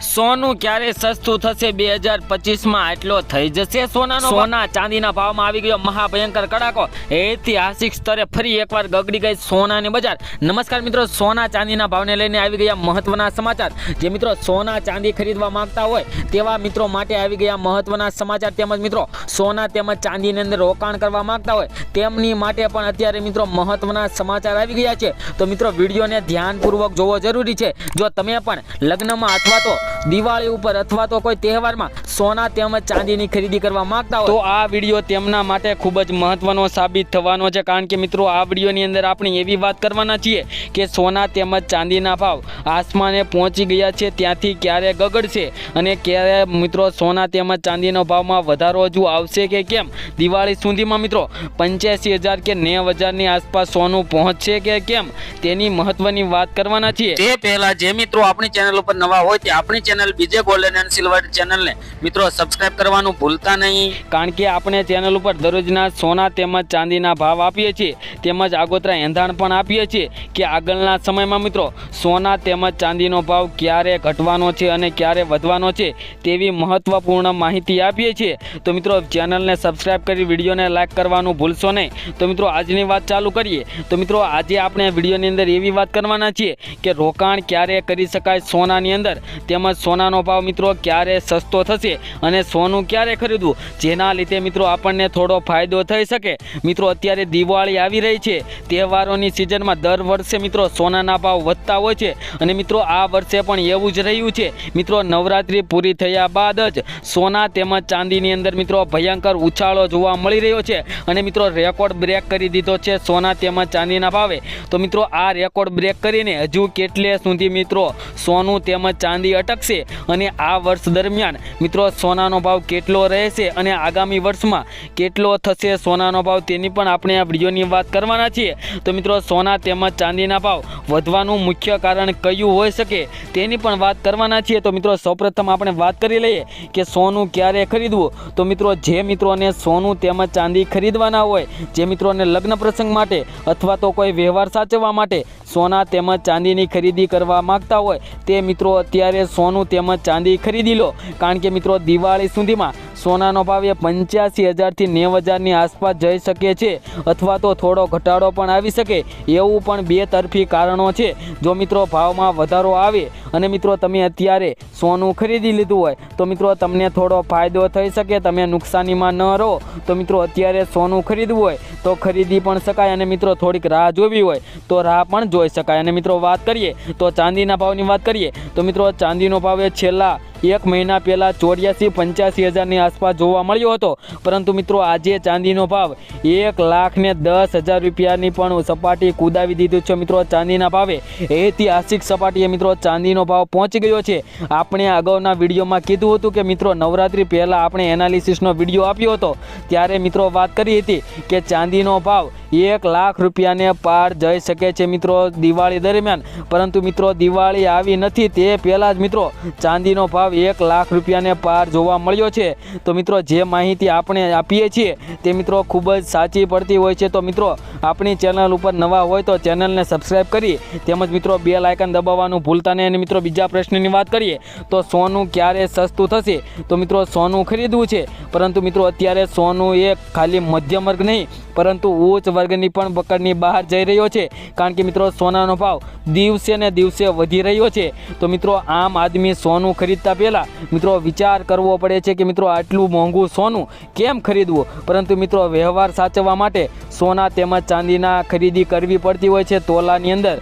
સોનું ક્યારે સસ્તું થશે બે હજાર પચીસમાં? આટલો થઈ જશે સોનાનો સોના ચાંદીના ભાવમાં આવી ગયો મહાભયંકર કડાકો. ઐતિહાસિક સ્તરે ફરી એકવાર ગગડી ગઈ સોનાની બજાર. નમસ્કાર મિત્રો, સોના ચાંદીના ભાવને લઈને આવી ગયા મહત્વના સમાચાર. જે મિત્રો સોના ચાંદી ખરીદવા માંગતા હોય, તેવા મિત્રો માટે આવી ગયા મહત્વના સમાચાર. તેમજ મિત્રો, સોના તેમજ ચાંદીની અંદર રોકાણ કરવા માંગતા હોય, તેમની માટે પણ અત્યારે મિત્રો મહત્વના સમાચાર આવી ગયા છે. તો મિત્રો, વિડીયોને ધ્યાનપૂર્વક જોવો જરૂરી છે. જો તમે પણ લગ્નમાં અથવા તો દિવાળી ઉપર અથવા તો કોઈ તહેવારમાં સોના તેમજ ચાંદીની ખરીદી કરવા માંગતા હોય. તો આ વીડિયો તેમના માટે ખૂબ જ મહત્વનો સાબિત થવાનો છે. કારણ કે મિત્રો આ વિડીયોની અંદર આપણે એવી વાત કરવાના છીએ કે સોના તેમજ ચાંદીના ભાવ આસમાને પહોંચી ગયા છે. ત્યાંથી ક્યારે ગગડશે અને ક્યારે મિત્રો સોના તેમજ ચાંદીના ભાવમાં વધારો હજુ આવશે કે કેમ? દિવાળી સુધીમાં મિત્રો પંચ્યાસી હજાર કે નેવ હજારની આસપાસ સોનું પહોંચશે કે કેમ? તેની મહત્વની વાત કરવાના છીએ. તે પહેલાં જે મિત્રો આપણી ચેનલ ઉપર નવા હોય તે આપણી ચેનલ, બીજે ગોલ્ડન એન્ડ સિલ્વર ચેનલને મિત્રો સબસ્ક્રાઇબ કરવાનું ભૂલતા નહીં. કારણ કે આપણે ચેનલ ઉપર દરરોજના સોના તેમજ ચાંદીના ભાવ આપીએ છીએ, તેમજ આગોતરા એંધાણ પણ આપીએ છીએ કે આગળના સમયમાં મિત્રો સોના તેમજ ચાંદીનો ભાવ ક્યારે ઘટવાનો છે અને ક્યારે વધવાનો છે તેવી મહત્વપૂર્ણ માહિતી આપીએ છીએ. તો મિત્રો ચેનલને સબસ્ક્રાઇબ કરી, વિડીયોને લાઈક કરવાનું ભૂલશો નહીં. તો મિત્રો આજની વાત ચાલુ કરીએ. તો મિત્રો આજે આપણે વિડીયોની અંદર એવી વાત કરવાના છીએ કે રોકાણ ક્યારે કરી શકાય સોનાની અંદર, તેમજ સોનાનો ભાવ મિત્રો ક્યારે સસ્તો થશે અને સોનું ક્યારે ખરીદવું? જેના લીધે મિત્રો આપણને થોડો ફાયદો થઈ શકે. મિત્રો, અત્યારે દિવાળી આવી રહી છે. તહેવારોની સિઝનમાં દર વર્ષે મિત્રો સોનાના ભાવ વધતા હોય છે. અને મિત્રો, આ વર્ષે પણ એવું જ રહ્યું છે. મિત્રો, નવરાત્રિ પૂરી થયા બાદ જ સોના તેમજ ચાંદીની અંદર મિત્રો ભયંકર ઉછાળો જોવા મળી રહ્યો છે. અને મિત્રો, રેકોર્ડ બ્રેક કરી દીધો છે સોના તેમજ ચાંદીના ભાવે. તો મિત્રો, આ રેકોર્ડ બ્રેક કરીને હજુ કેટલે સુધી મિત્રો સોનું તેમજ ચાંદી અટકશે? અને આ વર્ષ દરમિયાન મિત્રો સોનાનો ભાવ કેટલો રહેશે અને આગામી વર્ષમાં કેટલો થશે સોનાનો ભાવ તેની પણ આપણે આ વિડીયોની વાત કરવાના છીએ. તો મિત્રો, સોના તેમજ ચાંદીના ભાવ વધવાનું મુખ્ય કારણ કયું હોઈ શકે તેની પણ વાત કરવાના છીએ. તો મિત્રો, સૌપ્રથમ આપણે વાત કરી લઈએ કે સોનું ક્યારે ખરીદવું? તો મિત્રો, જે મિત્રોને સોનું તેમજ ચાંદી ખરીદવાના હોય, જે મિત્રોને લગ્ન પ્રસંગ માટે અથવા તો કોઈ વ્યવહાર સાચવવા માટે સોના તેમજ ચાંદીની ખરીદી કરવા માંગતા હોય, તે મિત્રો અત્યારે સોનું તેમજ ચાંદી ખરીદી લો. કારણ કે મિત્રો દિવાળી સુધીમાં સોનાનો ભાવ પંચ્યાસી હજારથી નેવ હજારની આસપાસ જઈ શકે છે અથવા તો થોડો ઘટાડો પણ આવી શકે એવું પણ બે તરફી કારણો છે. જો મિત્રો ભાવમાં વધારો આવે અને મિત્રો તમે અત્યારે સોનું ખરીદી લીધું હોય, તો મિત્રો તમને થોડો ફાયદો થઈ શકે, તમે નુકસાનીમાં ન રહો. તો મિત્રો અત્યારે સોનું ખરીદવું હોય, તો ખરીદી પણ શકાય અને મિત્રો થોડીક રાહ જોવી હોય, તો રાહ પણ જોઈ શકાય. અને મિત્રો વાત કરીએ, તો ચાંદીના ભાવની વાત કરીએ, તો મિત્રો ચાંદીનો ભાવ એ છેલ્લા એક મહિના પહેલાં ચોર્યાસી, પંચ્યાસી હજારની આસપાસ જોવા મળ્યો હતો. પરંતુ મિત્રો, આજે ચાંદીનો ભાવ એક લાખ ને દસ હજાર રૂપિયાની પણ સપાટી કુદાવી દીધું છે મિત્રો ચાંદીના ભાવે. ઐતિહાસિક સપાટીએ મિત્રો ચાંદીનો ભાવ પહોંચી ગયો છે. આપણે અગાઉના વિડીયોમાં કીધું હતું કે મિત્રો, નવરાત્રિ પહેલાં આપણે એનાલિસિસનો વીડિયો આપ્યો હતો. ત્યારે મિત્રો વાત કરી હતી કે ચાંદીનો ભાવ એક લાખ રૂપિયાને પાર જઈ શકે છે મિત્રો દિવાળી દરમિયાન. પરંતુ મિત્રો, દિવાળી આવી નથી તે પહેલાં જ મિત્રો ચાંદીનો ભાવ એક લાખ રૂપિયાને પાર જોવા મળ્યો છે. તો મિત્રો, જે માહિતી આપણે આપીએ છીએ તે મિત્રો ખૂબ જ સાચી પડતી હોય છે. તો મિત્રો, આપણી ચેનલ ઉપર નવા હોય તો ચેનલને સબસ્ક્રાઈબ કરી, તેમજ મિત્રો બે લાયકન દબાવવાનું ભૂલતા નહીં. અને મિત્રો, બીજા પ્રશ્નની વાત કરીએ તો સોનું ક્યારે સસ્તું થશે? તો મિત્રો, સોનું ખરીદવું છે. પરંતુ મિત્રો, અત્યારે સોનું એ ખાલી મધ્યમ વર્ગ નહીં, પરંતુ ઉચ્ચ વર્ગની પણ પકડની બહાર જઈ રહ્યો છે. કારણ કે મિત્રો, સોનાનો ભાવ દિવસે ને દિવસે વધી રહ્યો છે. તો મિત્રો, આમ આદમી સોનું ખરીદતા પહેલાં મિત્રો વિચાર કરવો પડે છે કે મિત્રો આટલું મોંઘું સોનું કેમ ખરીદવું? પરંતુ મિત્રો વ્યવહાર સાચવવા માટે સોના તેમજ ચાંદીના ખરીદી કરવી પડતી હોય છે. તોલાની અંદર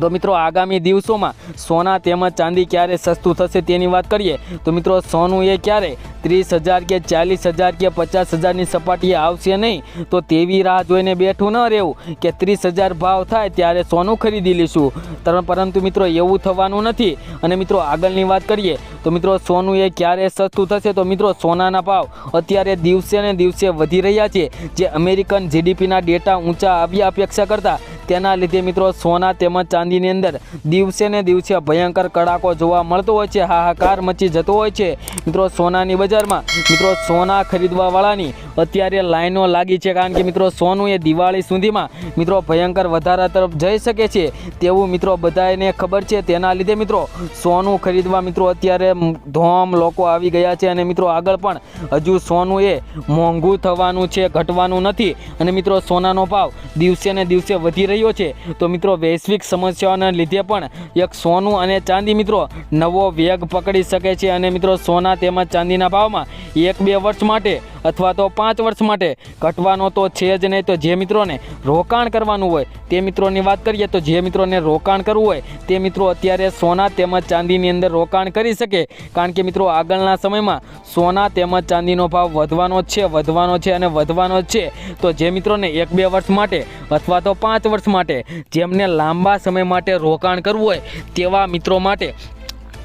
તો મિત્રો આગામી દિવસોમાં સોના તેમજ ચાંદી ક્યારે સસ્તું થશે તેની વાત કરીએ, તો મિત્રો સોનું એ ક્યારે ત્રીસ હજાર કે ચાલીસ હજાર કે પચાસ હજારની સપાટીએ આવશે નહીં, તો તેવી રાહ જોઈને બેઠું ન રહેવું કે ત્રીસ હજાર ભાવ થાય ત્યારે સોનું ખરીદી લઈશું. તરણ પરંતુ મિત્રો એવું થવાનું નથી. અને મિત્રો આગળની વાત કરીએ, તો મિત્રો સોનું એ ક્યારે સસ્તું થશે? તો મિત્રો સોનાના ભાવ અત્યારે દિવસે ને દિવસે વધી રહ્યા છે. જે અમેરિકન જીડીપીના ડેટા ઊંચા આવ્યા અપેક્ષા કરતાં, તેના લીધે મિત્રો સોના તેમજ ચાંદીની અંદર દિવસે ને દિવસે ભયંકર કડાકો જોવા મળતો હોય છે, હાહાકાર મચી જતો હોય છે. મિત્રો, સોનાની બજારમાં, મિત્રો, સોના ખરીદવાવાળાની અત્યારે લાઈનો લાગી છે, કારણ કે મિત્રો, સોનું એ દિવાળી સુધીમાં, મિત્રો, ભયંકર વધારા તરફ જઈ શકે છે. તેવું મિત્રો બધાને ખબર છે. તેના લીધે મિત્રો, સોનું ખરીદવા મિત્રો અત્યારે ધોમ લોકો આવી ગયા છે અને મિત્રો આગળ પણ હજુ સોનું એ મોંઘું થવાનું છે, ઘટવાનું નથી. અને મિત્રો, સોનાનો ભાવ દિવસે ને દિવસે વધી રહ્યો છે. તો મિત્રો, વૈશ્વિક સમસ્યાઓના લીધે પણ એક સોનું અને ચાંદી મિત્રો નવો વેગ પકડી શકે છે અને મિત્રો સોના તેમજ ચાંદીના ભાવમાં એક બે વર્ષ માટે અથવા તો પાંચ વર્ષ માટે ઘટવાનો તો છે જ નહીં. તો જે મિત્રોને રોકાણ કરવાનું હોય, તે મિત્રોની વાત કરીએ તો જે મિત્રોને રોકાણ કરવું હોય, તે મિત્રો અત્યારે સોના તેમજ ચાંદીની અંદર રોકાણ કરી શકે. કારણ કે મિત્રો આગળના સમયમાં સોના તેમજ ચાંદીનો ભાવ વધવાનો જ છે, વધવાનો છે અને વધવાનો જ છે. તો જે મિત્રોને એક બે વર્ષ માટે અથવા તો પાંચ વર્ષ માટે જેમને લાંબા સમય માટે રોકાણ કરવું હોય તેવા મિત્રો માટે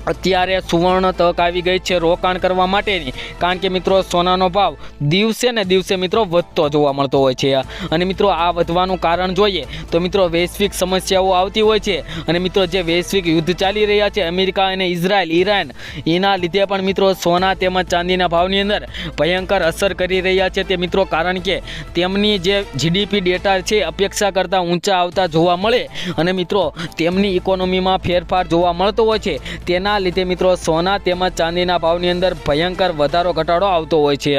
અત્યારે સુવર્ણ તક આવી ગઈ છે રોકાણ કરવા માટેની. કારણ કે મિત્રો, સોનાનો ભાવ દિવસે ને દિવસે મિત્રો વધતો જોવા મળતો હોય છે. અને મિત્રો, આ વધવાનું કારણ જોઈએ તો મિત્રો, વૈશ્વિક સમસ્યાઓ આવતી હોય છે. અને મિત્રો, જે વૈશ્વિક યુદ્ધ ચાલી રહ્યા છે, અમેરિકા અને ઇઝરાયલ, ઈરાન, એના લીધે પણ મિત્રો સોના તેમજ ચાંદીના ભાવની અંદર ભયંકર અસર કરી રહ્યા છે તે મિત્રો, કારણ કે તેમની જે જીડીપી ડેટા છે, અપેક્ષા કરતાં ઊંચા આવતા જોવા મળે. અને મિત્રો, તેમની ઇકોનોમીમાં ફેરફાર જોવા મળતો હોય છે. તેના લીધે મિત્રો સોના તેમજ ચાંદીના ભાવની અંદર ભયંકર વધારો ઘટાડો આવતો હોય છે.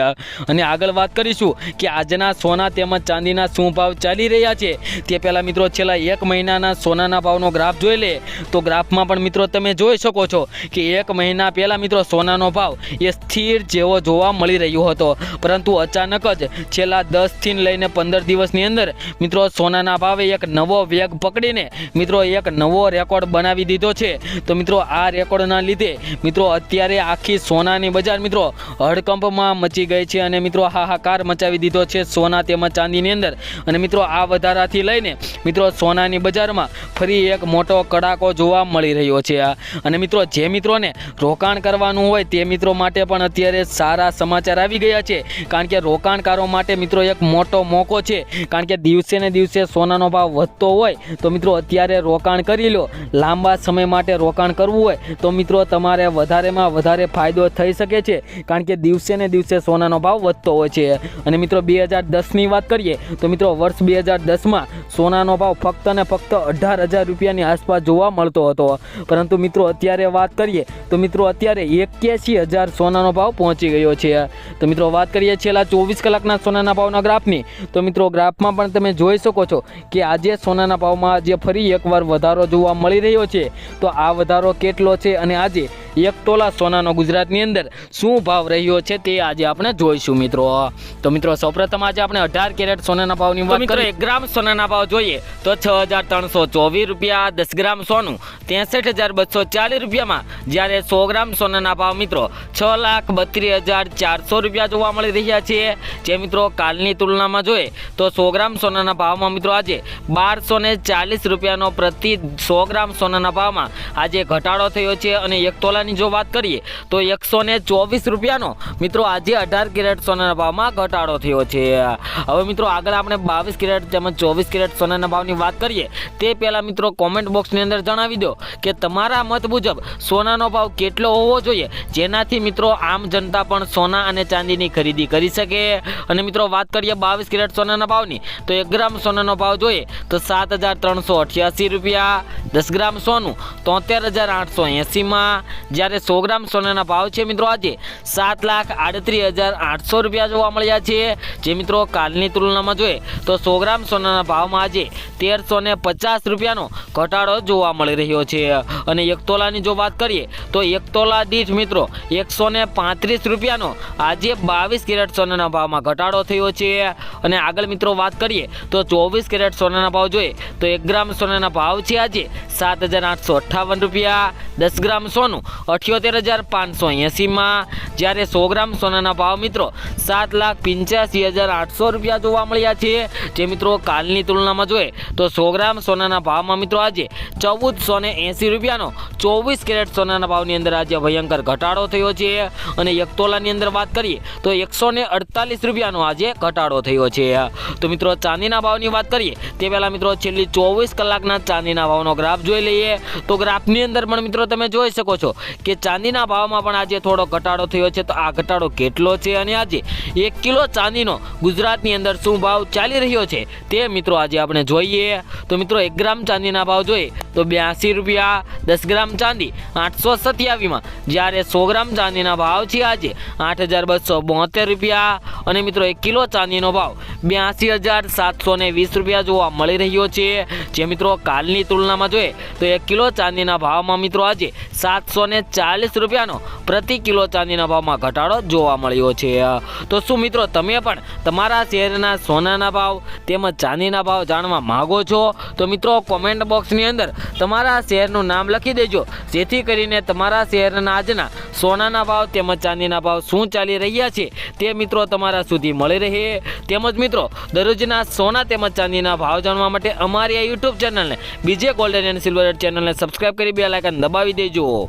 અને આગળ વાત કરીશું કે આજના સોના તેમજ ચાંદીના શું ભાવ ચાલી રહ્યા છે. તે પહેલાં મિત્રો છેલ્લા એક મહિનાના સોનાના ભાવનો ગ્રાફ જોઈ લે. તો ગ્રાફમાં પણ મિત્રો તમે જોઈ શકો છો કે એક મહિના પહેલાં મિત્રો સોનાનો ભાવ એ સ્થિર જેવો જોવા મળી રહ્યો હતો. પરંતુ અચાનક જ છેલ્લા દસથી લઈને પંદર દિવસની અંદર મિત્રો સોનાના ભાવે એક નવો વેગ પકડીને મિત્રો એક નવો રેકોર્ડ બનાવી દીધો છે. તો મિત્રો આ રેકોર્ડના લીધે મિત્રો અત્યારે આખી સોનાની બજાર મિત્રો હડકંપમાં મચી ગઈ છે અને મિત્રો હાહાકાર મચાવી દીધો છે સોના તેમજ ચાંદીની અંદર. અને મિત્રો આ વધારાથી લઈને મિત્રો સોનાની બજારમાં ફરી એક મોટો કડાકો જોવા મળી રહ્યો છે. અને મિત્રો જે મિત્રોને રોકાણ કરવાનું હોય તે મિત્રો માટે પણ અત્યારે સારા સમાચાર આવી ગયા છે. કારણ કે રોકાણકારો માટે મિત્રો એક મોટો મોકો છે. કારણ કે દિવસે ને દિવસે સોનાનો ભાવ વધતો હોય તો મિત્રો અત્યારે રોકાણ કરી લો. લાંબા સમય માટે રોકાણ કરવું હોય તો મિત્રો, તમારે વધારેમાં વધારે ફાયદો થઈ શકે છે, કારણ કે દિવસે ને દિવસે સોનાનો ભાવ વધતો હોય છે. અને મિત્રો, બે હજાર દસની વાત કરીએ, તો મિત્રો, વર્ષ બે હજાર દસમાં સોનાનો ભાવ ફક્ત ને ફક્ત અઢાર હજાર રૂપિયાની આસપાસ જોવા મળતો હતો. પરંતુ મિત્રો, અત્યારે વાત કરીએ, તો મિત્રો, અત્યારે એક્યાસી હજાર સોનાનો ભાવ પહોંચી ગયો છે. તો મિત્રો, વાત કરીએ છેલ્લા ચોવીસ કલાકના સોનાના ભાવના ગ્રાફની, તો મિત્રો, ગ્રાફમાં પણ તમે જોઈ શકો છો કે આજે સોનાના ભાવમાં આજે ફરી એકવાર વધારો જોવા મળી રહ્યો છે. તો આ વધારો કેટલો છે અને આજે એક તોલા સોનાનો ગુજરાતની અંદર શું ભાવ રહ્યો છે તે આજે આપણે જોઈશું મિત્રો. તો મિત્રો સૌપ્રથમ આજે આપણે અઢાર કેરેટ સોનાના ભાવની વાત કરીએ. એક ગ્રામ સોનાના ભાવ જોઈએ તો છ હજાર ત્રણસો ચોવીસ રૂપિયા દસ ગ્રામ સોનું ત્રેસઠ હજાર બસો ચાલીસ રૂપિયામાં. જ્યારે સો ગ્રામ સોનાના ભાવ મિત્રો છ લાખ બત્રીસ હજાર ચારસો રૂપિયા જોવા મળી રહ્યા છે. જે મિત્રો કાલની તુલનામાં જોઈએ તો સો ગ્રામ સોનાના ભાવમાં મિત્રો આજે બારસો ચાલીસ રૂપિયાનો પ્રતિ સો ગ્રામ સોનાના ભાવમાં આજે ઘટાડો થયો છે. અને એક તોલાની જો વાત કરીએ, તો એકસો ને ચોવીસ રૂપિયાનો મિત્રો આજે અઢાર કેરેટ સોનાના ભાવમાં ઘટાડો થયો છે. હવે મિત્રો આગળ આપણે બાવીસ કેરેટ તેમજ ચોવીસ કેરેટ સોનાના ભાવની વાત કરીએ, તે પહેલાં મિત્રો કોમેન્ટ બોક્સની અંદર જણાવી દો કે તમારા મત મુજબ સોનાનો ભાવ કેટલો હોવો જોઈએ, જેનાથી મિત્રો આમ જનતા પણ સોના અને ચાંદીની ખરીદી કરી શકે. અને મિત્રો વાત કરીએ બાવીસ કેરેટ સોનાના ભાવની, તો એક ગ્રામ સોનાનો ભાવ જોઈએ, તો સાત હજાર ત્રણસો અઠ્યાસી રૂપિયા, દસ ગ્રામ સોનું, તોતેર હજાર આઠસો એંસીમાં જ્યારે સો ગ્રામ સોનાના ભાવ છે મિત્રો આજે સાત લાખ આડત્રીસ હજાર આઠસો રૂપિયા જોવા મળ્યા છે. જે મિત્રો કાલની તુલનામાં જોઈએ તો સો ગ્રામ સોનાના ભાવમાં આજે તેરસો ને પચાસ રૂપિયાનો ઘટાડો જોવા મળી રહ્યો છે. અને એક તોલાની જો વાત કરીએ તો એક તોલા દીઠ મિત્રો એકસો ને પાંત્રીસ રૂપિયાનો આજે બાવીસ કેરેટ સોનાના ભાવમાં ઘટાડો થયો છે. અને આગળ મિત્રો વાત કરીએ તો ચોવીસ કેરેટ સોનાના ભાવ જોઈએ તો એક ગ્રામ સોનાના ભાવ છે આજે સાત હજાર આઠસો અઠ્ઠાવન રૂપિયા, દસ ગ્રામ સોનું, અઠ્યોતેર હજાર પાંચસો એંસીમાં જ્યારે સો ગ્રામ સોનાના ભાવ મિત્રો સાત લાખ પંચ્યાસી હજાર આઠસો રૂપિયા જોવા મળ્યા છે. જે મિત્રો કાલની તુલનામાં જોઈએ તો સો ગ્રામ સોનાના ભાવમાં મિત્રો આજે ચૌદસો ને એંસી રૂપિયાનો ચોવીસ કેરેટ સોનાના ભાવની અંદર આજે ભયંકર ઘટાડો થયો છે. અને એક તોલાની અંદર વાત કરીએ તો એકસો ને અડતાલીસ રૂપિયાનો આજે ઘટાડો થયો છે. તો મિત્રો ચાંદીના ભાવની વાત કરીએ તે પહેલાં મિત્રો છેલ્લી ચોવીસ કલાકના ચાંદીના ભાવનો ગ્રાફ જોઈ લઈએ. તો ગ્રાફની અંદર પણ મિત્રો તમે જોઈ શકો છો કે ચાંદીના ભાવમાં પણ આજે થોડો ઘટાડો થયો છે. તો આ ઘટાડો કેટલો છે અને આજે એક કિલો ચાંદીનો ગુજરાતની અંદર શું ભાવ ચાલી રહ્યો છે તે મિત્રો આજે આપણે જોઈએ. તો મિત્રો એક ગ્રામ ચાંદીના ભાવ જોઈએ તો બ્યાસી રૂપિયા, દસ ગ્રામ ચાંદી, આઠસો સત્યાવીસમાં જ્યારે સો ગ્રામ ચાંદીના ભાવ છે આજે આઠ હજાર બસો બોતેર રૂપિયા અને મિત્રો એક કિલો ચાંદીનો ભાવ બ્યાસી હજાર સાતસો ને વીસ રૂપિયા જોવા મળી રહ્યો છે. જે મિત્રો કાલની તુલનામાં જોઈએ તો એક કિલો ચાંદીના ભાવમાં મિત્રો આજે સાતસો ને ચાલીસ રૂપિયાનો પ્રતિ કિલો ચાંદીના ભાવમાં ઘટાડો જોવા મળ્યો છે. તો શું મિત્રો, તમે પણ તમારા શહેરના સોનાના ભાવ તેમજ ચાંદીના ભાવ જાણવા માગો છો? તો મિત્રો કોમેન્ટ બોક્સની અંદર તમારા શહેરનું નામ લખી દેજો. જેથી કરીને તમારા શહેરના આજના સોનાના ભાવ તેમજ ચાંદીના ભાવ શું ચાલી રહ્યા છે તે મિત્રો તમારા સુધી મળી રહે. તેમજ મિત્રો, દરરોજના સોના તેમજ ચાંદીના ભાવ જાણવા માટે અમારી આ યુટ્યુબ ચેનલને, બીજે ગોલ્ડન એન્ડ સિલ્વર ચેનલને સબસ્ક્રાઈબ કરી બે લાયકન દબાવી દેજો. ello.